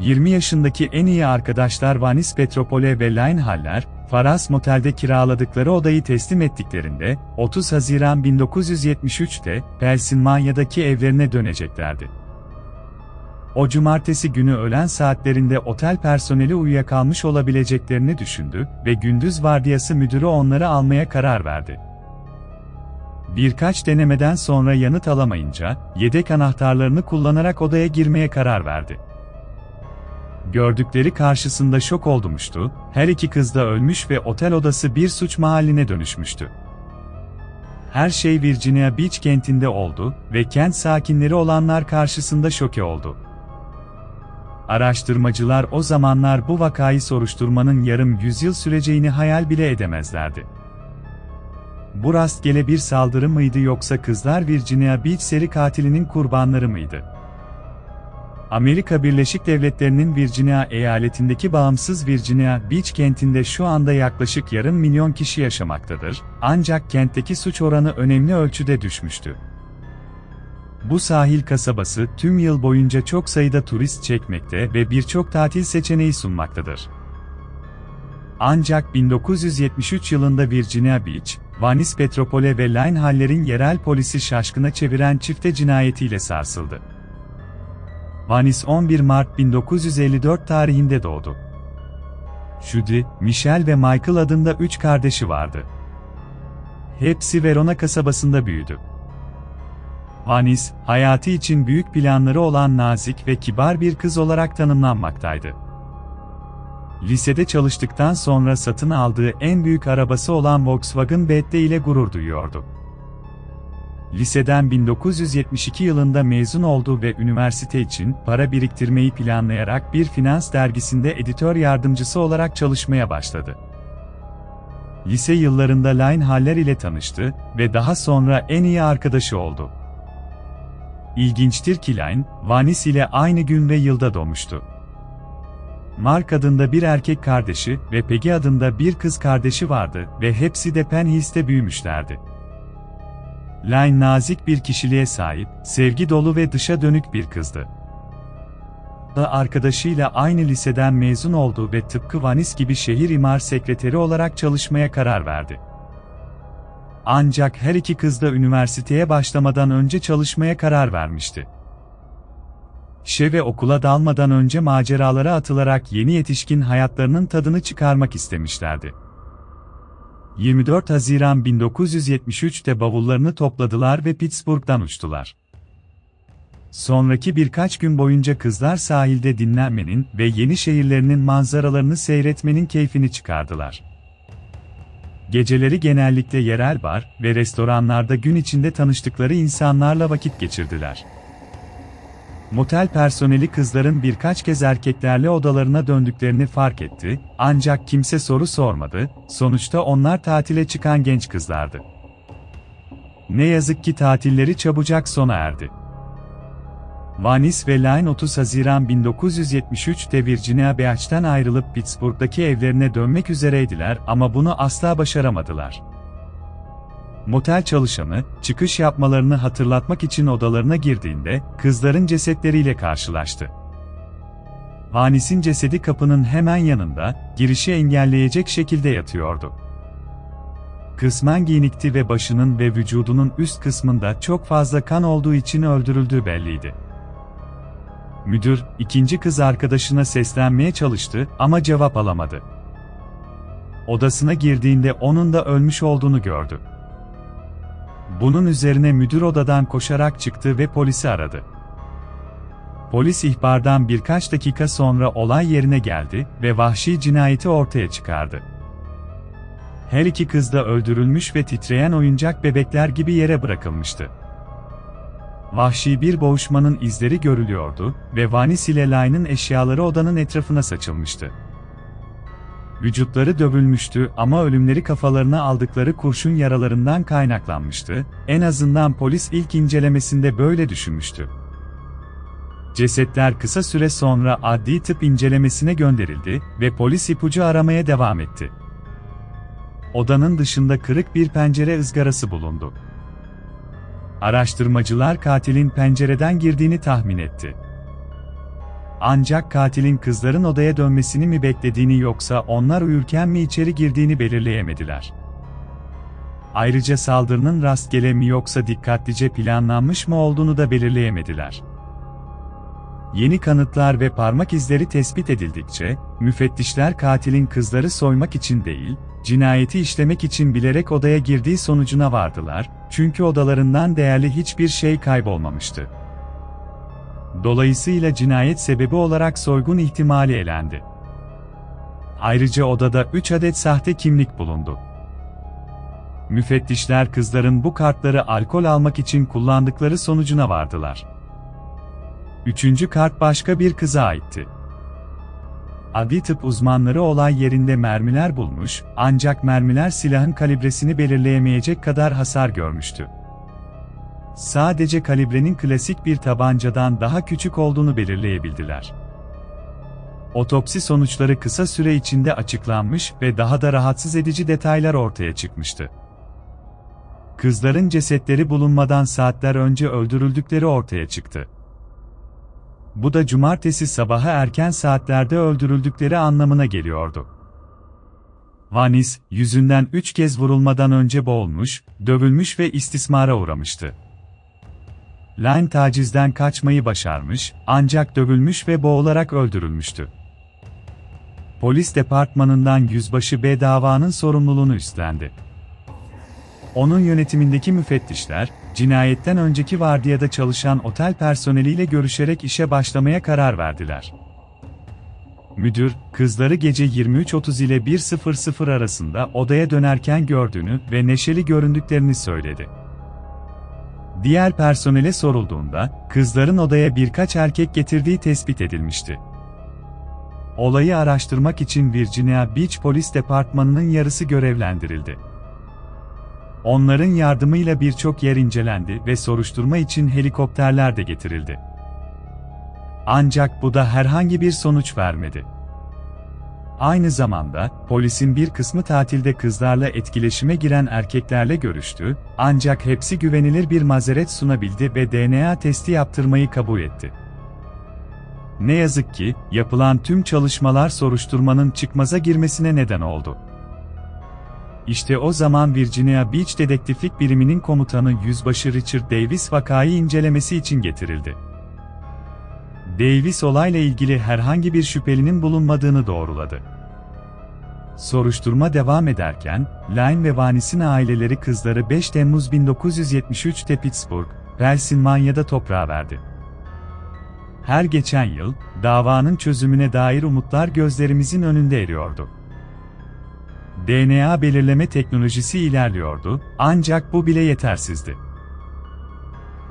20 yaşındaki en iyi arkadaşlar Vanis Petropole ve Linehaller, Faras Motel'de kiraladıkları odayı teslim ettiklerinde, 30 Haziran 1973'te Pensilvanya'daki evlerine döneceklerdi. O cumartesi günü öğlen saatlerinde otel personeli uyuyakalmış olabileceklerini düşündü ve gündüz vardiyası müdürü onları almaya karar verdi. Birkaç denemeden sonra yanıt alamayınca, yedek anahtarlarını kullanarak odaya girmeye karar verdi. Gördükleri karşısında şok olmuştu, her iki kız da ölmüş ve otel odası bir suç mahalline dönüşmüştü. Her şey Virginia Beach kentinde oldu ve kent sakinleri olanlar karşısında şoke oldu. Araştırmacılar o zamanlar bu vakayı soruşturmanın yarım yüzyıl süreceğini hayal bile edemezlerdi. Bu rastgele bir saldırı mıydı yoksa kızlar Virginia Beach seri katilinin kurbanları mıydı? Amerika Birleşik Devletleri'nin Virginia eyaletindeki bağımsız Virginia Beach kentinde şu anda yaklaşık yarım milyon kişi yaşamaktadır, ancak kentteki suç oranı önemli ölçüde düşmüştü. Bu sahil kasabası tüm yıl boyunca çok sayıda turist çekmekte ve birçok tatil seçeneği sunmaktadır. Ancak 1973 yılında Virginia Beach, Venice Petropole ve Linehaller'in yerel polisi şaşkına çeviren çifte cinayetiyle sarsıldı. Vanis 11 Mart 1954 tarihinde doğdu. Judy, Michelle ve Michael adında üç kardeşi vardı. Hepsi Verona kasabasında büyüdü. Vanis, hayatı için büyük planları olan nazik ve kibar bir kız olarak tanımlanmaktaydı. Lisede çalıştıktan sonra satın aldığı en büyük arabası olan Volkswagen Beetle ile gurur duyuyordu. Liseden 1972 yılında mezun oldu ve üniversite için para biriktirmeyi planlayarak bir finans dergisinde editör yardımcısı olarak çalışmaya başladı. Lise yıllarında Line Haller ile tanıştı ve daha sonra en iyi arkadaşı oldu. İlginçtir ki Line, Vanis ile aynı gün ve yılda doğmuştu. Mark adında bir erkek kardeşi ve Peggy adında bir kız kardeşi vardı ve hepsi de Penhills'te büyümüşlerdi. Line nazik bir kişiliğe sahip, sevgi dolu ve dışa dönük bir kızdı. Arkadaşıyla aynı liseden mezun oldu ve tıpkı Vanis gibi şehir imar sekreteri olarak çalışmaya karar verdi. Ancak her iki kız da üniversiteye başlamadan önce çalışmaya karar vermişti. İşe ve okula dalmadan önce maceralara atılarak yeni yetişkin hayatlarının tadını çıkarmak istemişlerdi. 24 Haziran 1973'te bavullarını topladılar ve Pittsburgh'dan uçtular. Sonraki birkaç gün boyunca kızlar sahilde dinlenmenin ve yeni şehirlerinin manzaralarını seyretmenin keyfini çıkardılar. Geceleri genellikle yerel bar ve restoranlarda gün içinde tanıştıkları insanlarla vakit geçirdiler. Motel personeli kızların birkaç kez erkeklerle odalarına döndüklerini fark etti, ancak kimse soru sormadı, sonuçta onlar tatile çıkan genç kızlardı. Ne yazık ki tatilleri çabucak sona erdi. Vanis ve Line 30 Haziran 1973'te Virginia Beach'ten ayrılıp Pittsburgh'daki evlerine dönmek üzereydiler ama bunu asla başaramadılar. Motel çalışanı, çıkış yapmalarını hatırlatmak için odalarına girdiğinde, kızların cesetleriyle karşılaştı. Vanis'in cesedi kapının hemen yanında, girişi engelleyecek şekilde yatıyordu. Kısmen giyinikti ve başının ve vücudunun üst kısmında çok fazla kan olduğu için öldürüldüğü belliydi. Müdür, ikinci kız arkadaşına seslenmeye çalıştı ama cevap alamadı. Odasına girdiğinde onun da ölmüş olduğunu gördü. Bunun üzerine müdür odadan koşarak çıktı ve polisi aradı. Polis ihbardan birkaç dakika sonra olay yerine geldi ve vahşi cinayeti ortaya çıkardı. Her iki kız da öldürülmüş ve titreyen oyuncak bebekler gibi yere bırakılmıştı. Vahşi bir boğuşmanın izleri görülüyordu ve Vanis ile Line'ın eşyaları odanın etrafına saçılmıştı. Vücutları dövülmüştü ama ölümleri kafalarına aldıkları kurşun yaralarından kaynaklanmıştı, en azından polis ilk incelemesinde böyle düşünmüştü. Cesetler kısa süre sonra adli tıp incelemesine gönderildi ve polis ipucu aramaya devam etti. Odanın dışında kırık bir pencere ızgarası bulundu. Araştırmacılar katilin pencereden girdiğini tahmin etti. Ancak katilin kızların odaya dönmesini mi beklediğini yoksa onlar uyurken mi içeri girdiğini belirleyemediler. Ayrıca saldırının rastgele mi yoksa dikkatlice planlanmış mı olduğunu da belirleyemediler. Yeni kanıtlar ve parmak izleri tespit edildikçe, müfettişler katilin kızları soymak için değil, cinayeti işlemek için bilerek odaya girdiği sonucuna vardılar, çünkü odalarından değerli hiçbir şey kaybolmamıştı. Dolayısıyla cinayet sebebi olarak soygun ihtimali elendi. Ayrıca odada 3 adet sahte kimlik bulundu. Müfettişler kızların bu kartları alkol almak için kullandıkları sonucuna vardılar. Üçüncü kart başka bir kıza aitti. Adli tıp uzmanları olay yerinde mermiler bulmuş, ancak mermiler silahın kalibresini belirleyemeyecek kadar hasar görmüştü. Sadece kalibrenin klasik bir tabancadan daha küçük olduğunu belirleyebildiler. Otopsi sonuçları kısa süre içinde açıklanmış ve daha da rahatsız edici detaylar ortaya çıkmıştı. Kızların cesetleri bulunmadan saatler önce öldürüldükleri ortaya çıktı. Bu da cumartesi sabahı erken saatlerde öldürüldükleri anlamına geliyordu. Vanis, yüzünden üç kez vurulmadan önce boğulmuş, dövülmüş ve istismara uğramıştı. Line tacizden kaçmayı başarmış, ancak dövülmüş ve boğularak öldürülmüştü. Polis departmanından Yüzbaşı B davanın sorumluluğunu üstlendi. Onun yönetimindeki müfettişler, cinayetten önceki vardiyada çalışan otel personeliyle görüşerek işe başlamaya karar verdiler. Müdür, kızları gece 23.30 ile 1.00 arasında odaya dönerken gördüğünü ve neşeli göründüklerini söyledi. Diğer personele sorulduğunda, kızların odaya birkaç erkek getirdiği tespit edilmişti. Olayı araştırmak için Virginia Beach Polis Departmanı'nın yarısı görevlendirildi. Onların yardımıyla birçok yer incelendi ve soruşturma için helikopterler de getirildi. Ancak bu da herhangi bir sonuç vermedi. Aynı zamanda, polisin bir kısmı tatilde kızlarla etkileşime giren erkeklerle görüştü, ancak hepsi güvenilir bir mazeret sunabildi ve DNA testi yaptırmayı kabul etti. Ne yazık ki, yapılan tüm çalışmalar soruşturmanın çıkmaza girmesine neden oldu. İşte o zaman Virginia Beach Dedektiflik Biriminin komutanı Yüzbaşı Richard Davis vakayı incelemesi için getirildi. Davis olayla ilgili herhangi bir şüphelinin bulunmadığını doğruladı. Soruşturma devam ederken, Line ve Vanis'in aileleri kızları 5 Temmuz 1973'te Pittsburgh, Pennsylvania'da toprağa verdi. Her geçen yıl, davanın çözümüne dair umutlar gözlerimizin önünde eriyordu. DNA belirleme teknolojisi ilerliyordu, ancak bu bile yetersizdi.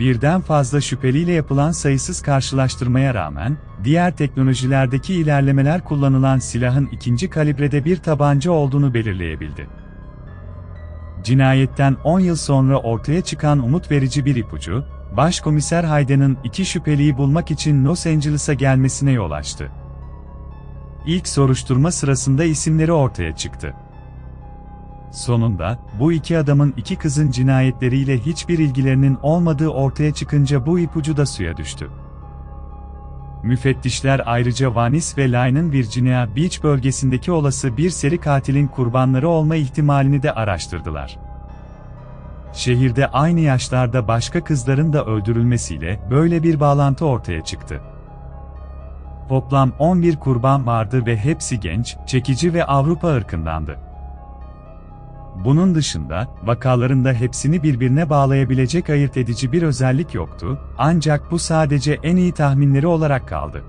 Birden fazla şüpheliyle yapılan sayısız karşılaştırmaya rağmen, diğer teknolojilerdeki ilerlemeler kullanılan silahın ikinci kalibrede bir tabanca olduğunu belirleyebildi. Cinayetten 10 yıl sonra ortaya çıkan umut verici bir ipucu, Başkomiser Hayden'ın iki şüpheliyi bulmak için Los Angeles'a gelmesine yol açtı. İlk soruşturma sırasında isimleri ortaya çıktı. Sonunda, bu iki adamın iki kızın cinayetleriyle hiçbir ilgilerinin olmadığı ortaya çıkınca bu ipucu da suya düştü. Müfettişler ayrıca Vanis ve Lyne'ın Virginia Beach bölgesindeki olası bir seri katilin kurbanları olma ihtimalini de araştırdılar. Şehirde aynı yaşlarda başka kızların da öldürülmesiyle böyle bir bağlantı ortaya çıktı. Toplam 11 kurban vardı ve hepsi genç, çekici ve Avrupa ırkındandı. Bunun dışında, vakalarında hepsini birbirine bağlayabilecek ayırt edici bir özellik yoktu, ancak bu sadece en iyi tahminleri olarak kaldı.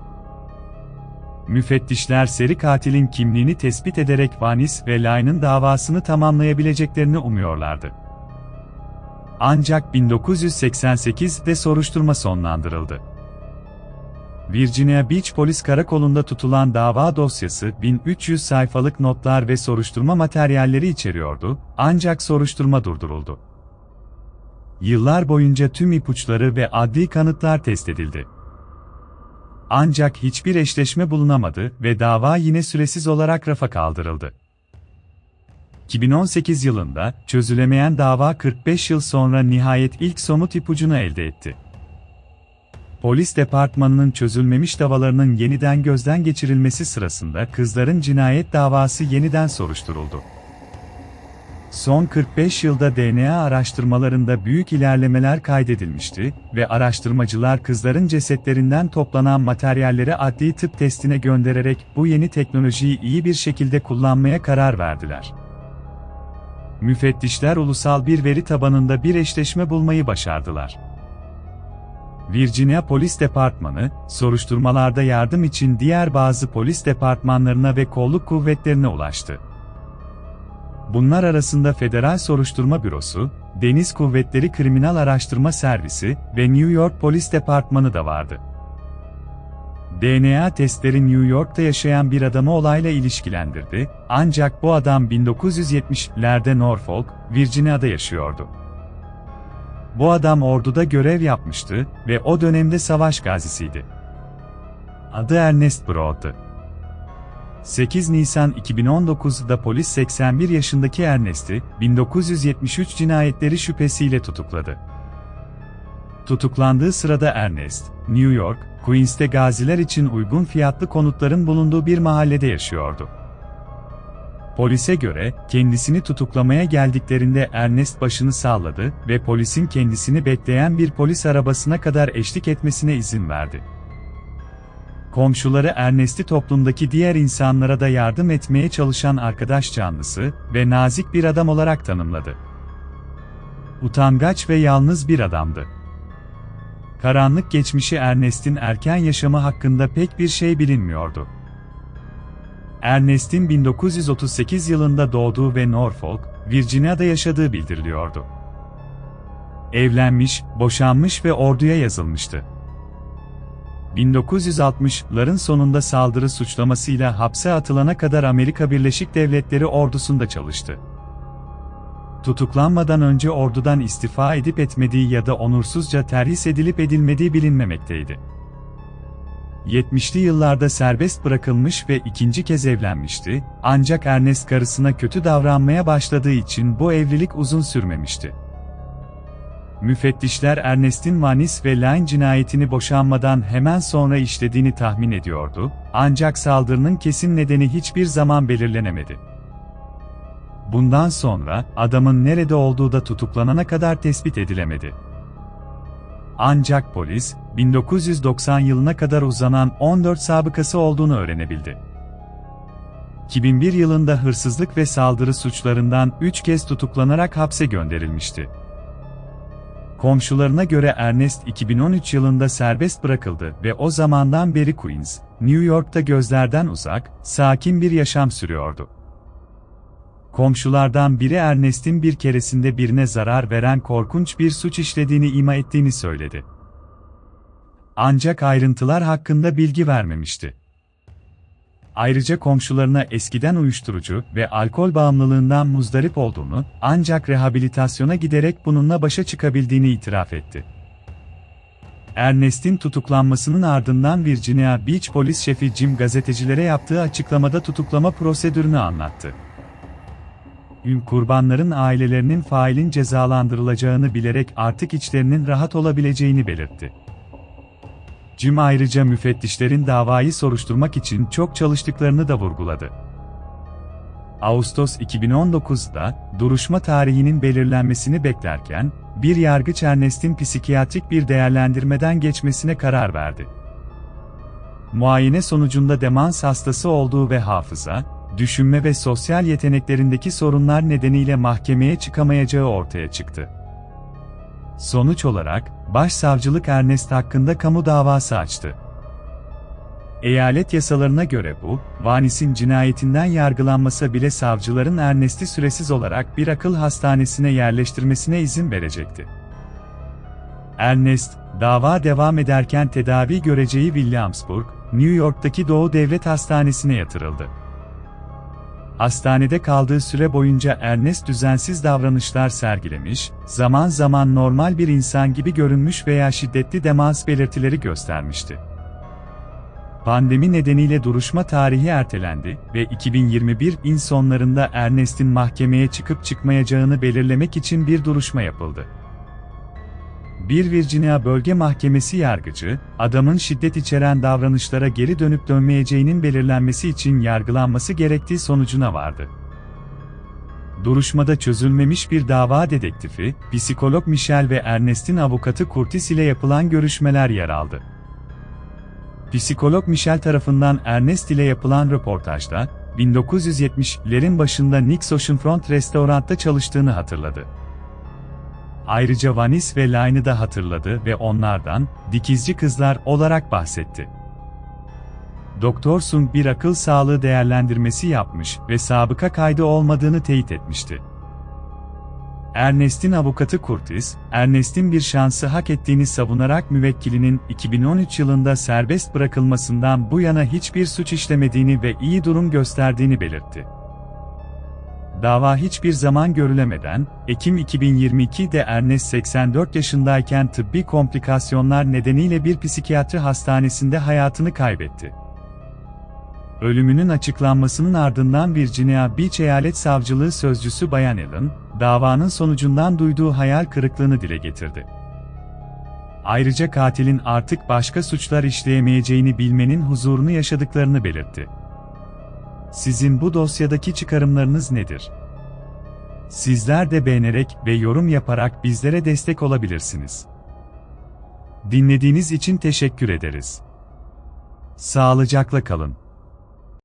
Müfettişler seri katilin kimliğini tespit ederek Vanis ve Lyne'ın davasını tamamlayabileceklerini umuyorlardı. Ancak 1988'de soruşturma sonlandırıldı. Virginia Beach Polis Karakolu'nda tutulan dava dosyası 1300 sayfalık notlar ve soruşturma materyalleri içeriyordu, ancak soruşturma durduruldu. Yıllar boyunca tüm ipuçları ve adli kanıtlar test edildi. Ancak hiçbir eşleşme bulunamadı ve dava yine süresiz olarak rafa kaldırıldı. 2018 yılında çözülemeyen dava 45 yıl sonra nihayet ilk somut ipucunu elde etti. Polis departmanının çözülmemiş davalarının yeniden gözden geçirilmesi sırasında kızların cinayet davası yeniden soruşturuldu. Son 45 yılda DNA araştırmalarında büyük ilerlemeler kaydedilmişti ve araştırmacılar kızların cesetlerinden toplanan materyalleri adli tıp testine göndererek bu yeni teknolojiyi iyi bir şekilde kullanmaya karar verdiler. Müfettişler ulusal bir veri tabanında bir eşleşme bulmayı başardılar. Virginia Polis Departmanı, soruşturmalarda yardım için diğer bazı polis departmanlarına ve kolluk kuvvetlerine ulaştı. Bunlar arasında Federal Soruşturma Bürosu, Deniz Kuvvetleri Kriminal Araştırma Servisi ve New York Polis Departmanı da vardı. DNA testleri New York'ta yaşayan bir adamı olayla ilişkilendirdi, ancak bu adam 1970'lerde Norfolk, Virginia'da yaşıyordu. Bu adam orduda görev yapmıştı ve o dönemde savaş gazisiydi. Adı Ernest Broad'dı. 8 Nisan 2019'da polis 81 yaşındaki Ernest'i 1973 cinayetleri şüphesiyle tutukladı. Tutuklandığı sırada Ernest, New York, Queens'te gaziler için uygun fiyatlı konutların bulunduğu bir mahallede yaşıyordu. Polise göre, kendisini tutuklamaya geldiklerinde Ernest başını salladı ve polisin kendisini bekleyen bir polis arabasına kadar eşlik etmesine izin verdi. Komşuları Ernest'i toplumdaki diğer insanlara da yardım etmeye çalışan arkadaş canlısı ve nazik bir adam olarak tanımladı. Utangaç ve yalnız bir adamdı. Karanlık geçmişi Ernest'in erken yaşamı hakkında pek bir şey bilinmiyordu. Ernest'in 1938 yılında doğduğu ve Norfolk, Virginia'da yaşadığı bildiriliyordu. Evlenmiş, boşanmış ve orduya yazılmıştı. 1960'ların sonunda saldırı suçlamasıyla hapse atılana kadar Amerika Birleşik Devletleri ordusunda çalıştı. Tutuklanmadan önce ordudan istifa edip etmediği ya da onursuzca terhis edilip edilmediği bilinmemekteydi. 70'li yıllarda serbest bırakılmış ve ikinci kez evlenmişti, ancak Ernest karısına kötü davranmaya başladığı için bu evlilik uzun sürmemişti. Müfettişler Ernest'in Vanis ve Line cinayetini boşanmadan hemen sonra işlediğini tahmin ediyordu, ancak saldırının kesin nedeni hiçbir zaman belirlenemedi. Bundan sonra, adamın nerede olduğu da tutuklanana kadar tespit edilemedi. Ancak polis, 1990 yılına kadar uzanan 14 sabıkası olduğunu öğrenebildi. 2001 yılında hırsızlık ve saldırı suçlarından 3 kez tutuklanarak hapse gönderilmişti. Komşularına göre Ernest 2013 yılında serbest bırakıldı ve o zamandan beri Queens, New York'ta gözlerden uzak, sakin bir yaşam sürüyordu. Komşulardan biri Ernest'in bir keresinde birine zarar veren korkunç bir suç işlediğini ima ettiğini söyledi. Ancak ayrıntılar hakkında bilgi vermemişti. Ayrıca komşularına eskiden uyuşturucu ve alkol bağımlılığından muzdarip olduğunu, ancak rehabilitasyona giderek bununla başa çıkabildiğini itiraf etti. Ernest'in tutuklanmasının ardından Virginia Beach polis şefi Jim gazetecilere yaptığı açıklamada tutuklama prosedürünü anlattı. Kurbanların ailelerinin failin cezalandırılacağını bilerek artık içlerinin rahat olabileceğini belirtti. Jim ayrıca müfettişlerin davayı soruşturmak için çok çalıştıklarını da vurguladı. Ağustos 2019'da, duruşma tarihinin belirlenmesini beklerken, bir yargıç Ernest'in psikiyatrik bir değerlendirmeden geçmesine karar verdi. Muayene sonucunda demans hastası olduğu ve hafıza, düşünme ve sosyal yeteneklerindeki sorunlar nedeniyle mahkemeye çıkamayacağı ortaya çıktı. Sonuç olarak, Başsavcılık Ernest hakkında kamu davası açtı. Eyalet yasalarına göre bu, Vanis'in cinayetinden yargılanmasa bile savcıların Ernest'i süresiz olarak bir akıl hastanesine yerleştirmesine izin verecekti. Ernest, dava devam ederken tedavi göreceği Williamsburg, New York'taki Doğu Devlet Hastanesi'ne yatırıldı. Hastanede kaldığı süre boyunca Ernest düzensiz davranışlar sergilemiş, zaman zaman normal bir insan gibi görünmüş veya şiddetli demans belirtileri göstermişti. Pandemi nedeniyle duruşma tarihi ertelendi ve 2021 in sonlarında Ernest'in mahkemeye çıkıp çıkmayacağını belirlemek için bir duruşma yapıldı. Bir Virginia Bölge Mahkemesi yargıcı, adamın şiddet içeren davranışlara geri dönüp dönmeyeceğinin belirlenmesi için yargılanması gerektiği sonucuna vardı. Duruşmada çözülmemiş bir dava dedektifi, psikolog Michel ve Ernest'in avukatı Curtis ile yapılan görüşmeler yer aldı. Psikolog Michel tarafından Ernest ile yapılan röportajda, 1970'lerin başında Nick's Oceanfront restoranda çalıştığını hatırladı. Ayrıca Vanis ve Line'ı da hatırladı ve onlardan, dikizci kızlar olarak bahsetti. Doktor Sung bir akıl sağlığı değerlendirmesi yapmış ve sabıka kaydı olmadığını teyit etmişti. Ernest'in avukatı Curtis, Ernest'in bir şansı hak ettiğini savunarak müvekkilinin 2013 yılında serbest bırakılmasından bu yana hiçbir suç işlemediğini ve iyi durum gösterdiğini belirtti. Dava hiçbir zaman görülemeden, Ekim 2022'de Ernest 84 yaşındayken tıbbi komplikasyonlar nedeniyle bir psikiyatri hastanesinde hayatını kaybetti. Ölümünün açıklanmasının ardından Virginia Beach Eyalet Savcılığı Sözcüsü Bayan Allen, davanın sonucundan duyduğu hayal kırıklığını dile getirdi. Ayrıca katilin artık başka suçlar işleyemeyeceğini bilmenin huzurunu yaşadıklarını belirtti. Sizin bu dosyadaki çıkarımlarınız nedir? Sizler de beğenerek ve yorum yaparak bizlere destek olabilirsiniz. Dinlediğiniz için teşekkür ederiz. Sağlıcakla kalın.